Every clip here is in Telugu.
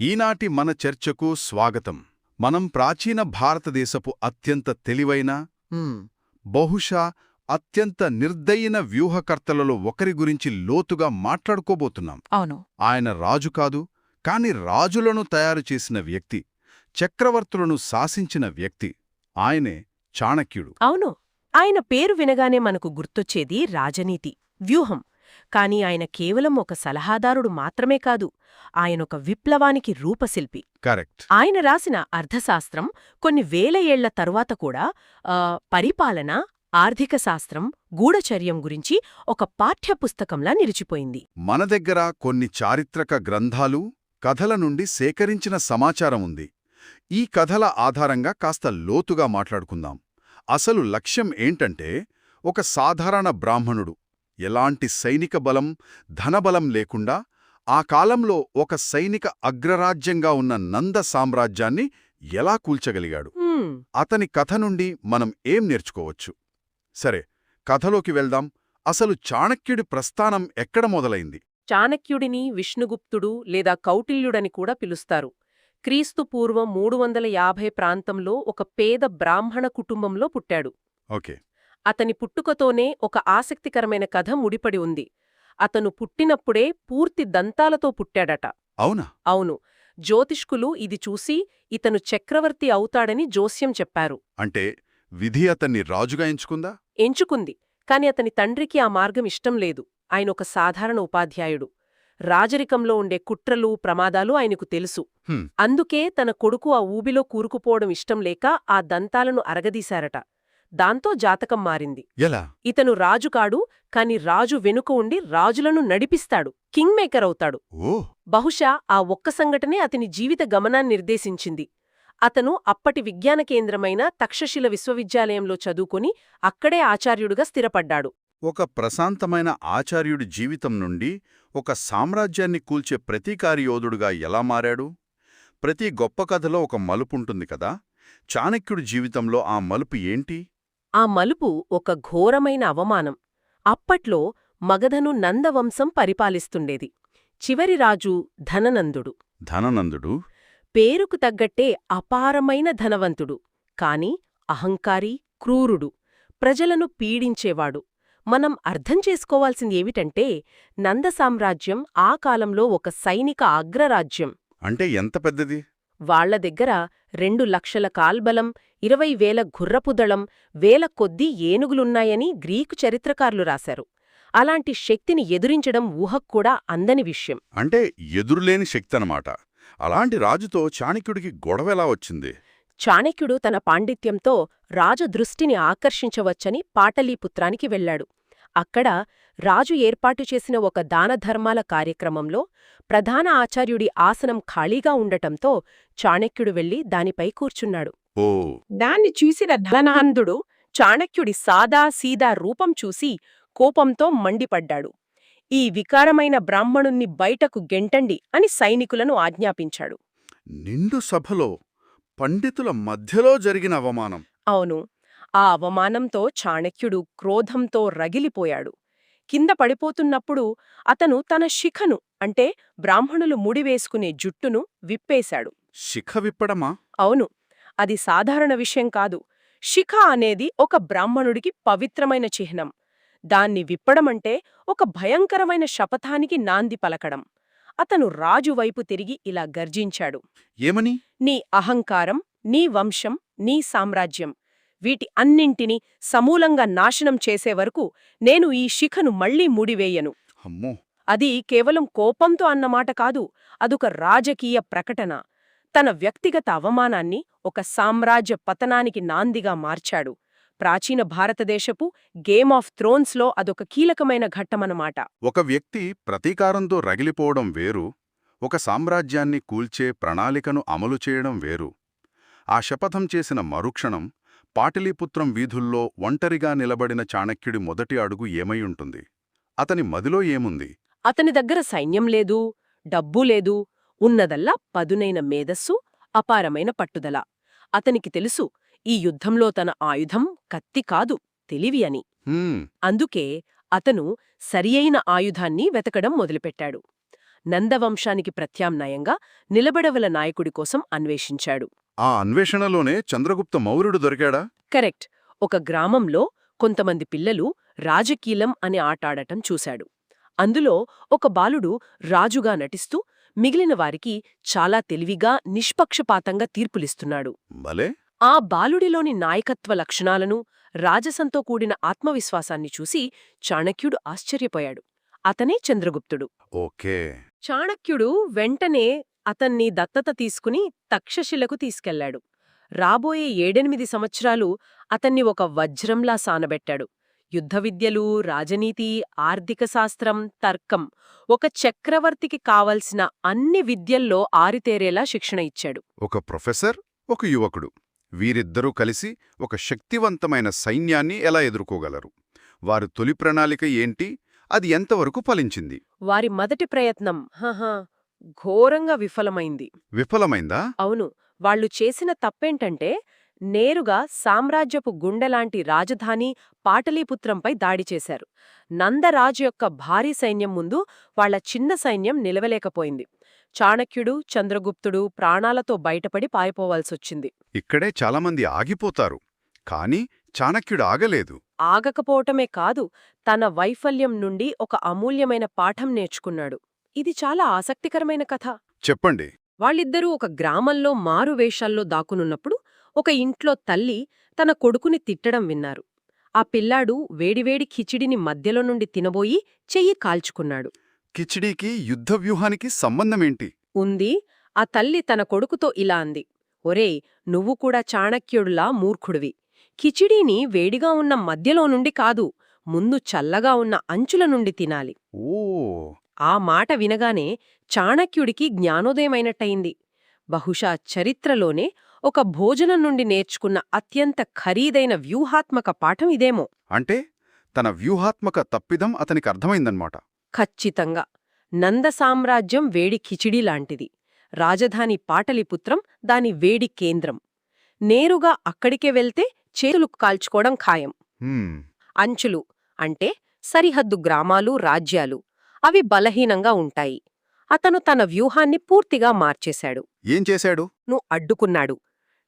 ఈనాటి మన చర్చకు స్వాగతం. మనం ప్రాచీన భారతదేశపు అత్యంత తెలివైన బహుశా అత్యంత నిర్దయిన వ్యూహకర్తలలో ఒకరి గురించి లోతుగా మాట్లాడుకోబోతున్నాం. అవును. ఆయన రాజు కాదు కాని రాజులను తయారు చేసిన వ్యక్తి చక్రవర్తులను శాసించిన వ్యక్తి ఆయనే చాణక్యుడు. అవును. ఆయన పేరు వినగానే మనకు గుర్తొచ్చేది రాజనీతి వ్యూహం. కాని ఆయన కేవలం ఒక సలహాదారుడు మాత్రమే కాదు ఆయనొక విప్లవానికి రూపశిల్పి. కరెక్ట్. ఆయన రాసిన అర్థశాస్త్రం కొన్ని వేల ఏళ్ళ తరువాత కూడా పరిపాలన ఆర్థిక శాస్త్రం గూఢచర్యం గురించి ఒక పాఠ్యపుస్తకంలా నిలిచిపోయింది. మన దగ్గర కొన్ని చారిత్రక గ్రంథాలు కథల నుండి సేకరించిన సమాచారం ఉంది. ఈ కథల ఆధారంగా కాస్త లోతుగా మాట్లాడుకుందాం. అసలు లక్ష్యం ఏంటంటే ఒక సాధారణ బ్రాహ్మణుడు ఎలాంటి సైనిక బలం ధనబలం లేకుండా ఆ కాలంలో ఒక సైనిక అగ్రరాజ్యంగా ఉన్న నంద సామ్రాజ్యాన్ని ఎలా కూల్చగలిగాడు? అతని కథ నుండి మనం ఏం నేర్చుకోవచ్చు? సరే కథలోకి వెళ్దాం. అసలు చాణక్యుడి ప్రస్థానం ఎక్కడ మొదలైంది? చాణక్యుడిని విష్ణుగుప్తుడు లేదా కౌటిల్యుడని కూడా పిలుస్తారు. క్రీస్తు పూర్వం మూడు వందల యాభై ప్రాంతంలో ఒక పేద బ్రాహ్మణ కుటుంబంలో పుట్టాడు. ఓకే. అతని పుట్టుకతోనే ఒక ఆసక్తికరమైన కథ ముడిపడి ఉంది. అతను పుట్టినప్పుడే పూర్తి దంతాలతో పుట్టాడట. అవునా? అవును. జ్యోతిష్కులు ఇది చూసి ఇతను చక్రవర్తి అవుతాడని జోస్యం చెప్పారు. అంటే విధి అతన్ని రాజుగా ఎంచుకుందా? ఎంచుకుంది. కాని అతని తండ్రికి ఆ మార్గం ఇష్టం లేదు. ఆయన ఒక సాధారణ ఉపాధ్యాయుడు. రాజరికంలో ఉండే కుట్రలు ప్రమాదాలు ఆయనకు తెలుసు. అందుకే తన కొడుకు ఆ ఊబిలో కూరుకుపోవడం ఇష్టం లేక ఆ దంతాలను అరగదీశారట. దాంతో జాతకం మారింది. ఎలా? ఇతను రాజు కాడు కాని రాజు వెనుక ఉండి రాజులను నడిపిస్తాడు కింగ్ మేకర్ అవుతాడు. ఓ! బహుశా ఆ ఒక్క సంఘటనే అతని జీవిత గమనాన్ని నిర్దేశించింది. అతను అప్పటి విజ్ఞాన కేంద్రమైన తక్షశిల విశ్వవిద్యాలయంలో చదువుకుని అక్కడే ఆచార్యుడుగా స్థిరపడ్డాడు. ఒక ప్రశాంతమైన ఆచార్యుడి జీవితం నుండి ఒక సామ్రాజ్యాన్ని కూల్చే ప్రతీకారి యోధుడుగా ఎలా మారాడు? ప్రతి గొప్ప కథలో ఒక మలుపుంటుంది కదా? చాణక్యుడి జీవితంలో ఆ మలుపు ఏంటి? ఆ మలుపు ఒక ఘోరమైన అవమానం. అప్పట్లో మగధను నందవంశం పరిపాలిస్తుండేది. చివరి రాజు ధననందుడు. ధననందుడు? పేరుకు తగ్గట్టే అపారమైన ధనవంతుడు. కాని అహంకారి క్రూరుడు. ప్రజలను పీడించేవాడు. మనం అర్థం చేసుకోవాల్సింది ఏమిటంటే నంద సామ్రాజ్యం ఆ కాలంలో ఒక సైనిక అగ్రరాజ్యం. అంటే ఎంత పెద్దది? వాళ్ళ దగ్గర రెండు లక్షల కాల్బలం ఇరవై వేల గుర్రపుదళం వేల కొద్దీ ఏనుగులున్నాయని గ్రీకు చరిత్రకారులు రాశారు. అలాంటి శక్తిని ఎదురించడం ఊహక్కూడా అందని విషయం. అంటే ఎదురులేని శక్తి అనమాట అలాంటి రాజుతో చాణక్యుడికి గొడవెలా వచ్చింది? చాణక్యుడు తన పాండిత్యంతో రాజదృష్టిని ఆకర్షించవచ్చని పాటలీపుత్రానికి వెళ్ళాడు అక్కడ రాజు ఏర్పాటు చేసిన ఒక దానధర్మాల కార్యక్రమంలో ప్రధాన ఆచార్యుడి ఆసనం ఖాళీగా ఉండటంతో చాణక్యుడు వెళ్ళి దానిపై కూర్చున్నాడు. దాన్ని చూసిన ధననందుడు చాణక్యుడి సాదా సీదా రూపం చూసి కోపంతో మండిపడ్డాడు. ఈ వికారమైన బ్రాహ్మణుణ్ణి బయటకు గెంటండి అని సైనికులను ఆజ్ఞాపించాడు. నిండు సభలో పండితుల మధ్యలో జరిగిన అవమానం. అవును. ఆ అవమానంతో చాణక్యుడు క్రోధంతో రగిలిపోయాడు. కింద పడిపోతున్నప్పుడు అతను తన శిఖను అంటే బ్రాహ్మణులు ముడివేసుకునే జుట్టును విప్పేశాడు. శిఖ విప్పడమా? అవును. అది సాధారణ విషయం కాదు. శిఖ అనేది ఒక బ్రాహ్మణుడికి పవిత్రమైన చిహ్నం. దాన్ని విప్పడమంటే ఒక భయంకరమైన శపథానికి నాంది పలకడం. అతను రాజు వైపు తిరిగి ఇలా గర్జించాడు. ఏమని? నీ అహంకారం నీ వంశం నీ సామ్రాజ్యం వీటి అన్నింటినీ సమూలంగా నాశనం చేసే వరకు నేను ఈ శిఖను మళ్ళీ ముడివేయను. అమ్మో! అది కేవలం కోపంతో అన్నమాట కాదు అదొక రాజకీయ ప్రకటన. తన వ్యక్తిగత అవమానాన్ని ఒక సామ్రాజ్య పతనానికి నాందిగా మార్చాడు. ప్రాచీన భారతదేశపు గేమ్ ఆఫ్ థ్రోన్స్లో అదొక కీలకమైన ఘట్టమన్నమాట. ఒక వ్యక్తి ప్రతీకారంతో రగిలిపోవడం వేరు ఒక సామ్రాజ్యాన్ని కూల్చే ప్రణాళికను అమలు చేయడం వేరు. ఆ శపథం చేసిన మరుక్షణం పాటలీపుత్రం వీధుల్లో ఒంటరిగా నిలబడిన చాణక్యుడి మొదటి అడుగు ఏమై ఉంటుంది? అతని మదిలో ఏముంది? అతని దగ్గర సైన్యం లేదు డబ్బు లేదు ఉన్నదల్లా పదునైన మేధస్సు అపారమైన పట్టుదల. అతనికి తెలుసు ఈ యుద్ధంలో తన ఆయుధం కత్తి కాదు తెలివి అని. అందుకే అతను సరియైన ఆయుధాన్ని వెతకడం మొదలుపెట్టాడు. నందవంశానికి ప్రత్యామ్నాయంగా నిలబడవల నాయకుడి కోసం అన్వేషించాడు. ఆ అన్వేషణలోనే చంద్రగుప్త మౌర్యుడు దొరికాడా? కరెక్ట్. ఒక గ్రామంలో కొంతమంది పిల్లలు రాజకీలం అనే ఆటాడటం చూశాడు. అందులో ఒక బాలుడు రాజుగా నటిస్తూ మిగిలిన వారికి చాలా తెలివిగా నిష్పక్షపాతంగా తీర్పులిస్తున్నాడు. భలే! ఆ బాలుడిలోని నాయకత్వ లక్షణాలను రాజసంతో కూడిన ఆత్మవిశ్వాసాన్ని చూసి చాణక్యుడు ఆశ్చర్యపోయాడు. అతనే చంద్రగుప్తుడు. ఓకే. చాణక్యుడు వెంటనే అతన్ని దత్తత తీసుకుని తక్షశిలకు తీసుకెళ్ళాడు రాబోయే ఏడెనిమిది సంవత్సరాలు అతన్ని ఒక వజ్రంలా సానబెట్టాడు. యుద్ధ విద్యలు రాజనీతి ఆర్థిక శాస్త్రం తర్కం ఒక చక్రవర్తికి కావలసిన అన్ని విద్యల్లో ఆరితేరేలా శిక్షణ ఇచ్చాడు. ఒక ప్రొఫెసర్ ఒక యువకుడు. వీరిద్దరూ కలిసి ఒక శక్తివంతమైన సైన్యాన్ని ఎలా ఎదుర్కోగలరు? వారి తొలి ప్రణాళిక ఏంటి? అది ఎంతవరకు ఫలించింది? వారి మొదటి ప్రయత్నం హహా ఘోరంగా విఫలమైంది. విఫలమైందా? అవును. వాళ్ళు చేసిన తప్పేంటంటే నేరుగా సామ్రాజ్యపు గుండెలాంటి రాజధాని పాటలీపుత్రంపై దాడి చేశారు. నందరాజు యొక్క భారీ సైన్యం ముందు వాళ్ళ చిన్న సైన్యం నిలవలేకపోయింది. చాణక్యుడు చంద్రగుప్తుడు ప్రాణాలతో బయటపడి పారిపోవాల్సొచ్చింది. ఇక్కడే చాలామంది ఆగిపోతారు. కాని చాణక్యుడు ఆగలేదు. ఆగకపోవటమే కాదు తన వైఫల్యం నుండి ఒక అమూల్యమైన పాఠం నేర్చుకున్నాడు. ఇది చాలా ఆసక్తికరమైన కథ. చెప్పండి. వాళ్ళిద్దరూ ఒక గ్రామంలో మారు వేషాల్లో దాక్కునున్నప్పుడు ఒక ఇంట్లో తల్లి తన కొడుకుని తిట్టడం విన్నారు. ఆ పిల్లాడు వేడివేడి ఖిచిడిని మధ్యలో నుండి తినబోయి చెయ్యి కాల్చుకున్నాడు. కిచిడీకి యుద్ధ వ్యూహానికి సంబంధమేంటి? ఉంది. ఆ తల్లి తన కొడుకుతో ఇలా అంది. ఒరేయ్ నువ్వు కూడా చాణక్యుడులా మూర్ఖుడివి. కిచిడీని వేడిగా ఉన్న మధ్యలో నుండి కాదు ముందు చల్లగా ఉన్న అంచుల నుండి తినాలి. ఓ. ఆ మాట వినగానే చాణక్యుడికి జ్ఞానోదయమైనట్టయింది. బహుశా చరిత్రలోనే ఒక భోజనం నుండి నేర్చుకున్న అత్యంత ఖరీదైన వ్యూహాత్మక పాఠం ఇదేమో. అంటే తన వ్యూహాత్మక తప్పిదం అతనికి అర్థమైందన్నమాట ఖచ్చితంగా. నంద సామ్రాజ్యం వేడి కిచిడి లాంటిది. రాజధాని పాటలిపుత్రం దాని వేడి కేంద్రం. నేరుగా అక్కడికే వెళ్తే చేతులు కాల్చుకోవడం ఖాయం. అంచులు అంటే సరిహద్దు గ్రామాలు రాజ్యాలు. అవి బలహీనంగా ఉంటాయి. అతను తన వ్యూహాన్ని పూర్తిగా మార్చేశాడు. ఏం చేశాడు? ను అడ్డుకున్నాడు.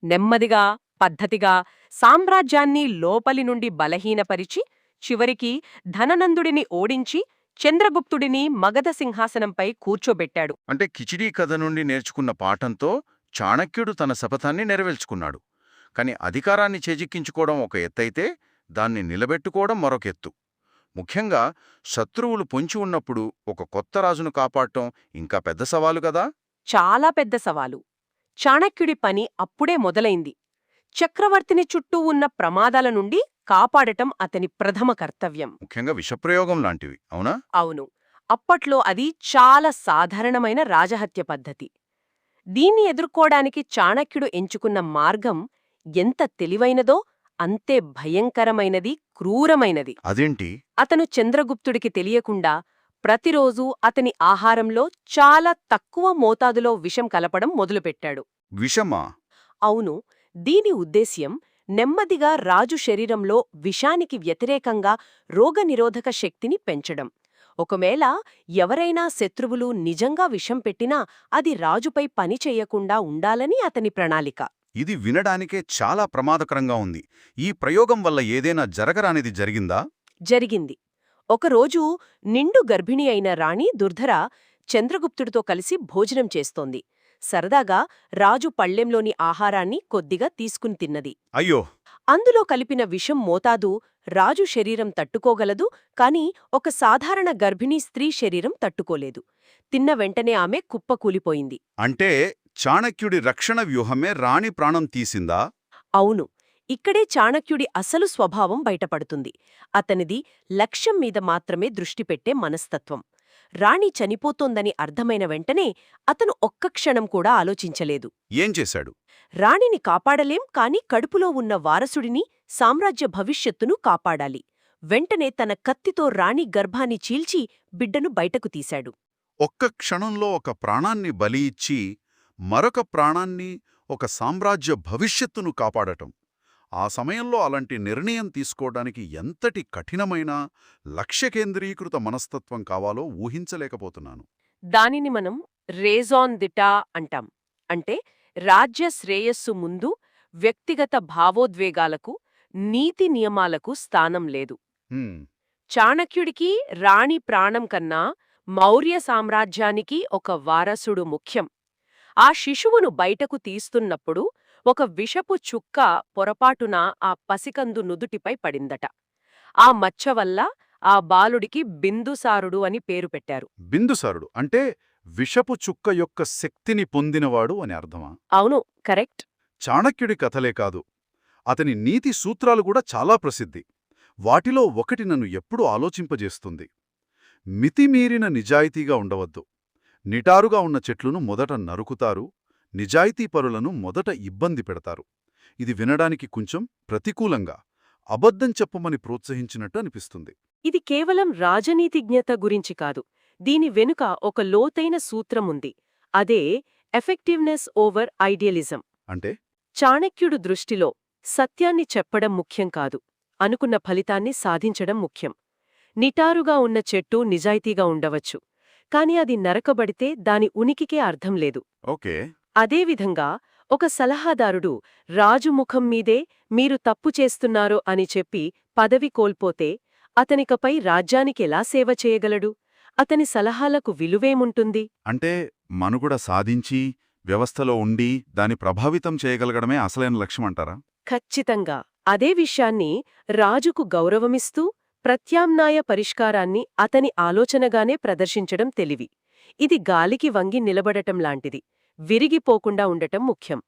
నెమ్మదిగా పద్ధతిగా సామ్రాజ్యాన్ని లోపలి నుండి బలహీనపరిచి చివరికి ధననందుడిని ఓడించి చంద్రగుప్తుడిని మగధ సింహాసనంపై కూర్చోబెట్టాడు. అంటే కిచిడీ కథ నుండి నేర్చుకున్న పాఠంతో చాణక్యుడు తన శపథాన్ని నెరవేర్చుకున్నాడు. కాని అధికారాన్ని చేజిక్కించుకోవడం ఒక ఎత్తైతే దాన్ని నిలబెట్టుకోవడం మరొక ఎత్తు. ముఖ్యంగా శత్రువులు పొంచి ఉన్నప్పుడు ఒక కొత్త రాజును కాపాడటం ఇంకా పెద్ద సవాలు గదా చాలా పెద్ద సవాలు. చాణక్యుడి పని అప్పుడే మొదలైంది. చక్రవర్తిని చుట్టూ ఉన్న ప్రమాదాల నుండి కాపాడటం అతని ప్రథమ కర్తవ్యం. ముఖ్యంగా విషప్రయోగం లాంటివి అవునా? అవును. అప్పట్లో అది చాలా సాధారణమైన రాజహత్య పద్ధతి. దీన్ని ఎదుర్కోడానికి చాణక్యుడు ఎంచుకున్న మార్గం ఎంత తెలివైనదో అంతే భయంకరమైనది క్రూరమైనది. అదేంటి? అతను చంద్రగుప్తుడికి తెలియకుండా ప్రతిరోజూ అతని ఆహారంలో చాలా తక్కువ మోతాదులో విషం కలపడం మొదలుపెట్టాడు. విషమా? అవును. దీని ఉద్దేశ్యం నెమ్మదిగా రాజు శరీరంలో విషానికి వ్యతిరేకంగా రోగనిరోధక శక్తిని పెంచడం. ఒకవేళ ఎవరైనా శత్రువులు నిజంగా విషం పెట్టినా అది రాజుపై పని చెయ్యకుండా ఉండాలని అతని ప్రణాళిక. ఇది వినడానికే చాలా ప్రమాదకరంగా ఉంది. ఈ ప్రయోగం వల్ల ఏదైనా జరగరానిది జరిగిందా? జరిగింది. ఒకరోజు నిండు గర్భిణి అయిన రాణి దుర్ధర చంద్రగుప్తుడితో కలిసి భోజనం చేస్తోంది. సరదాగా రాజు పళ్ళెంలోని ఆహారాన్ని కొద్దిగా తీసుకుని తిన్నది. అయ్యో! అందులో కలిపిన విషం మోతాదు రాజు శరీరం తట్టుకోగలదు కాని ఒక సాధారణ గర్భిణీ స్త్రీ శరీరం తట్టుకోలేదు. తిన్న వెంటనే ఆమె కుప్పకూలిపోయింది. అంటే చాణక్యుడి రక్షణ వ్యూహమే రాణి ప్రాణం తీసిందా? అవును. ఇక్కడే చాణక్యుడి అసలు స్వభావం బయటపడుతుంది. అతనిది లక్ష్యం మీద మాత్రమే దృష్టి పెట్టే మనస్తత్వం. రాణి చనిపోతోందని అర్థమైన వెంటనే అతను ఒక్క క్షణం కూడా ఆలోచించలేదు. ఏం చేశాడు? రాణిని కాపాడలేం కాని కడుపులో ఉన్న వారసుడిని సామ్రాజ్య భవిష్యత్తును కాపాడాలి. వెంటనే తన కత్తితో రాణి గర్భాన్ని చీల్చి బిడ్డను బయటకు తీశాడు. ఒక్క క్షణంలో ఒక ప్రాణాన్ని బలి ఇచ్చి మరొక ప్రాణాన్ని ఒక సామ్రాజ్య భవిష్యత్తును కాపాడటం. ఆ సమయంలో అలాంటి నిర్ణయం తీసుకోవడానికి ఎంతటి కఠినమైన లక్ష్యకేంద్రీకృత మనస్తత్వం కావాలో ఊహించలేకపోతున్నాను. దానిని మనం రేజాన్ దిటా అంటాం. అంటే రాజ్య శ్రేయస్సు ముందు వ్యక్తిగత భావోద్వేగాలకు నీతి నియమాలకు స్థానం లేదు. చాణక్యుడికి రాణి ప్రాణం కన్నా మౌర్య సామ్రాజ్యానికి ఒక వారసుడు ముఖ్యం. ఆ శిశువును బయటకు తీస్తున్నప్పుడు ఒక విషపు చుక్క పొరపాటున ఆ పసికందు నుదుటిపై పడిందట. ఆ మచ్చ వల్ల ఆ బాలుడికి బిందుసారుడు అని పేరు పెట్టారు. బిందుసారుడు అంటే విషపు చుక్క యొక్క శక్తిని పొందినవాడు అని అర్థమా? అవును కరెక్ట్. చాణక్యుడి కథలే కాదు. అతని నీతి సూత్రాలు కూడా చాలా ప్రసిద్ధి. వాటిలో ఒకటి నన్ను ఎప్పుడూ ఆలోచింపజేస్తుంది. మితిమీరిన నిజాయితీగా ఉండవద్దు. నిటారుగా ఉన్న చెట్లును మొదట నరుకుతారు నిజాయితీపరులను మొదట ఇబ్బంది పెడతారు. ఇది వినడానికి కొంచెం ప్రతికూలంగా అబద్ధం చెప్పమని ప్రోత్సహించినట్టు అనిపిస్తుంది. ఇది కేవలం రాజనీతిజ్ఞత గురించి కాదు దీని వెనుక ఒక లోతైన సూత్రం ఉంది. అదే ఎఫెక్టివ్నెస్ ఓవర్ ఐడియలిజం. అంటే? చాణక్యుడు దృష్టిలో సత్యాన్ని చెప్పడం ముఖ్యం కాదు అనుకున్న ఫలితాన్ని సాధించడం ముఖ్యం. నిటారుగా ఉన్న చెట్టు నిజాయితీగా ఉండవచ్చు. కాని అది నరకబడితే దాని ఉనికికే అర్థం లేదు. ఓకే. అదేవిధంగా ఒక సలహాదారుడు రాజు ముఖం మీదే మీరు తప్పు చేస్తున్నారు అని చెప్పి పదవి కోల్పోతే అతనికపై రాజ్యానికెలా సేవ చేయగలడు? అతని సలహాలకు విలువేముంటుంది? అంటే మనుగడ సాధించి వ్యవస్థలో ఉండి దాని ప్రభావితం చేయగలగడమే అసలైన లక్ష్యం అంటారా ఖచ్చితంగా. అదే విషయాన్ని రాజుకు గౌరవమిస్తూ ప్రత్యామ్నాయ పరిష్కారాన్ని అతని ఆలోచనగానే ప్రదర్శించడం తెలివి. ఇది గాలికి వంగి నిలబడటం లాంటిది. విరిగిపోకుండా ఉండటం ముఖ్యం.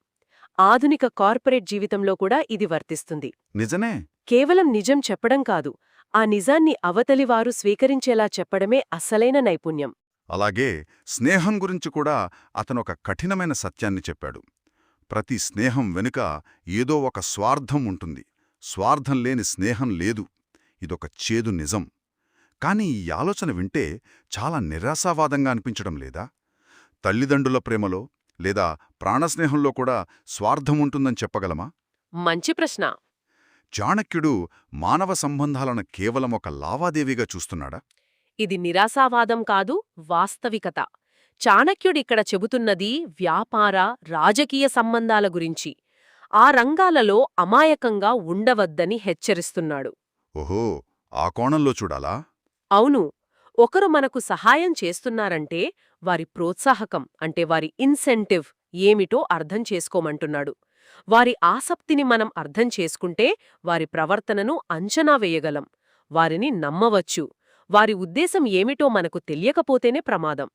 ఆధునిక కార్పొరేట్ జీవితంలో కూడా ఇది వర్తిస్తుంది. నిజనే కేవలం నిజం చెప్పడం కాదు ఆ నిజాన్ని అవతలివారు స్వీకరించేలా చెప్పడమే అసలైన నైపుణ్యం. అలాగే స్నేహం గురించి కూడా అతనొక కఠినమైన సత్యాన్ని చెప్పాడు. ప్రతి స్నేహం వెనుక ఏదో ఒక స్వార్థం ఉంటుంది. స్వార్థం లేని స్నేహం లేదు. ఇదొక చేదు నిజం. కాని ఈ ఆలోచన వింటే చాలా నిరాశావాదంగా అనిపించడం లేదా? తల్లిదండ్రుల ప్రేమలో లేదా ప్రాణస్నేహంలో కూడా స్వార్థం ఉంటుందని చెప్పగలమా? మంచి ప్రశ్న. చాణక్యుడు మానవ సంబంధాలను కేవలం ఒక లావాదేవీగా చూస్తున్నాడా? ఇది నిరాశావాదం కాదు వాస్తవికత. చాణక్యుడిక్కడ చెబుతున్నది వ్యాపార రాజకీయ సంబంధాల గురించి. ఆ రంగాలలో అమాయకంగా ఉండవద్దని హెచ్చరిస్తున్నాడు. ఓహో ఆ కోణంలో చూడాలా? అవును. ఒకరు మనకు సహాయం చేస్తున్నారంటే వారి ప్రోత్సాహకం అంటే వారి ఇన్సెంటివ్ ఏమిటో అర్థం చేసుకోమంటున్నాడు. వారి ఆసక్తిని మనం అర్థం చేసుకుంటే వారి ప్రవర్తనను అంచనా వేయగలం. వారిని నమ్మవచ్చు. వారి ఉద్దేశం ఏమిటో మనకు తెలియకపోతేనే ప్రమాదం.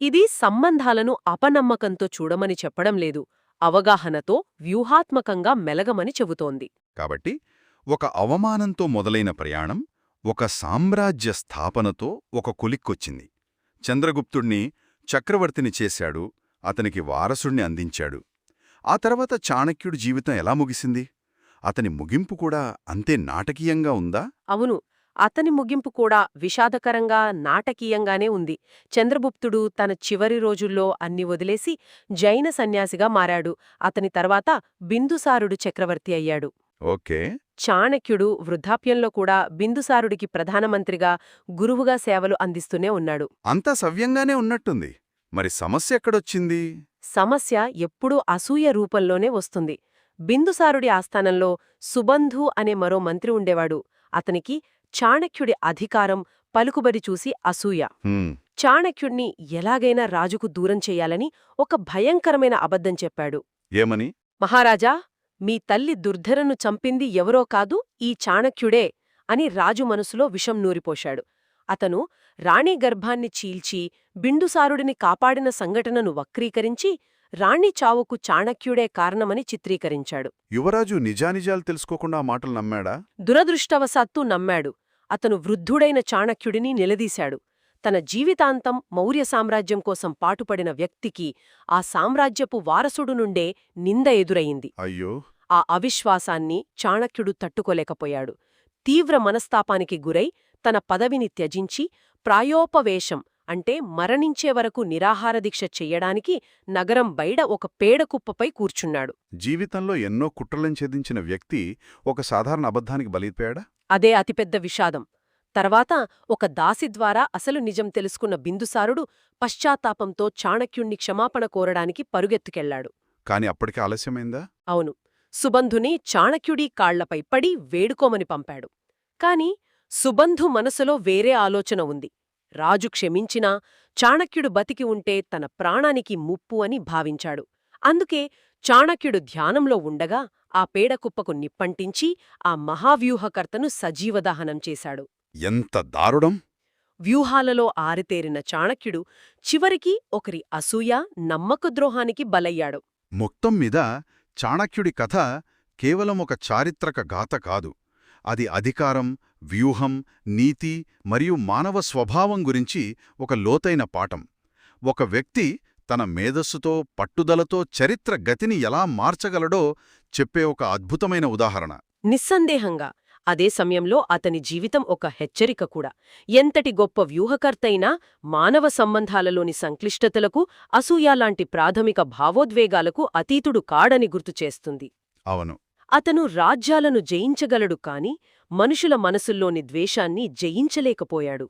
ఇది సంబంధాలను అపనమ్మకంతో చూడమని చెప్పడం లేదు. అవగాహనతో వ్యూహాత్మకంగా మెలగమని చెబుతోంది. కాబట్టి ఒక అవమానంతో మొదలైన ప్రయాణం ఒక సామ్రాజ్య స్థాపనతో ఒక కొలిక్కొచ్చింది. చంద్రగుప్తుణ్ణి చక్రవర్తిని చేశాడు అతనికి వారసుణ్ణి అందించాడు. ఆ తర్వాత చాణక్యుడి జీవితం ఎలా ముగిసింది? అతని ముగింపు కూడా అంతే నాటకీయంగా ఉందా? అవును అతని ముగింపు కూడా విషాదకరంగా నాటకీయంగానే ఉంది. చంద్రగుప్తుడు తన చివరి రోజుల్లో అన్ని వదిలేసి జైన సన్యాసిగా మారాడు. అతని తర్వాత బిందుసారుడు చక్రవర్తి అయ్యాడు. ఓకే. చాణక్యుడు వృద్ధాప్యంలో కూడా బిందుసారుడికి ప్రధానమంత్రిగా గురువుగా సేవలు అందిస్తూనే ఉన్నాడు. అంతా సవ్యంగానే ఉన్నట్టుంది. మరి సమస్య ఎక్కడొచ్చింది? సమస్య ఎప్పుడూ అసూయ రూపంలోనే వస్తుంది. బిందుసారుడి ఆస్థానంలో సుబంధు అనే మరో మంత్రి ఉండేవాడు. అతనికి చాణక్యుడి అధికారం పలుకుబడి చూసి అసూయ. చాణక్యుణ్ణి ఎలాగైనా రాజుకు దూరం చెయ్యాలని ఒక భయంకరమైన అబద్ధం చెప్పాడు. ఏమని? మహారాజా మీ తల్లి దుర్ధరను చంపింది ఎవరో కాదు ఈ చాణక్యుడే అని రాజు మనసులో విషం నూరిపోశాడు. అతను రాణి గర్భాన్ని చీల్చి బిందుసారుడిని కాపాడిన సంఘటనను వక్రీకరించి రాణి చావుకు చాణక్యుడే కారణమని చిత్రీకరించాడు. యువరాజు నిజానిజాలు తెలుసుకోకుండా మాటలు నమ్మాడా? దురదృష్టవశాత్తు నమ్మాడు. అతను వృద్ధుడైన చాణక్యుడిని నిలదీశాడు. తన జీవితాంతం మౌర్య సామ్రాజ్యం కోసం పాటుపడిన వ్యక్తికి ఆ సామ్రాజ్యపు వారసుడు నుండే నింద ఎదురయింది అయ్యో! ఆ అవిశ్వాసాన్ని చాణక్యుడు తట్టుకోలేకపోయాడు. తీవ్ర మనస్తాపానికి గురై తన పదవిని త్యజించి ప్రాయోపవేశం అంటే మరణించే వరకు నిరాహారదీక్ష చెయ్యడానికి నగరం బయట ఒక పేడకుప్పపై కూర్చున్నాడు. జీవితంలో ఎన్నో కుట్రలను ఛేదించిన వ్యక్తి ఒక సాధారణ అబద్ధానికి బలిపోయాడా? అదే అతిపెద్ద విషాదం. తర్వాత ఒక దాసి ద్వారా అసలు నిజం తెలుసుకున్న బిందుసారుడు పశ్చాత్తాపంతో చాణక్యుణ్ణి క్షమాపణ కోరడానికి పరుగెత్తుకెళ్ళాడు కాని అప్పటికే ఆలస్యమైందా? అవును. సుబంధుని చాణక్యుడి కాళ్ళపై పడి వేడుకోమని పంపాడు. కాని సుబంధు మనసులో వేరే ఆలోచన ఉంది. రాజు క్షమించినా చాణక్యుడు బతికి ఉంటే తన ప్రాణానికి ముప్పు అని భావించాడు. అందుకే చాణక్యుడు ధ్యానంలో ఉండగా ఆ పేడకుప్పకు నిప్పంటించి ఆ మహావ్యూహకర్తను సజీవదహనం చేశాడు. ఎంత దారుణం! వ్యూహాలలో ఆరితేరిన చాణక్యుడు చివరికి ఒకరి అసూయ నమ్మకద్రోహానికి బలయ్యాడు. మొత్తం మీద చాణక్యుడి కథ కేవలం ఒక చారిత్రక గాథ కాదు. అది అధికారం వ్యూహం నీతి మరియు మానవ స్వభావం గురించి ఒక లోతైన పాఠం. ఒక వ్యక్తి తన మేధస్సుతో పట్టుదలతో చరిత్ర గతిని ఎలా మార్చగలడో చెప్పే ఒక అద్భుతమైన ఉదాహరణ. నిస్సందేహంగా అదే సమయంలో అతని జీవితం ఒక హెచ్చరిక కూడా. ఎంతటి గొప్ప వ్యూహకర్తైనా మానవ సంబంధాలలోని సంక్లిష్టతలకు అసూయాలాంటి ప్రాథమిక భావోద్వేగాలకు అతీతుడు కాడని గుర్తుచేస్తుంది అవును. అతను రాజ్యాలను జయించగలడు కాని మనుషుల మనసుల్లోని ద్వేషాన్ని జయించలేకపోయాడు.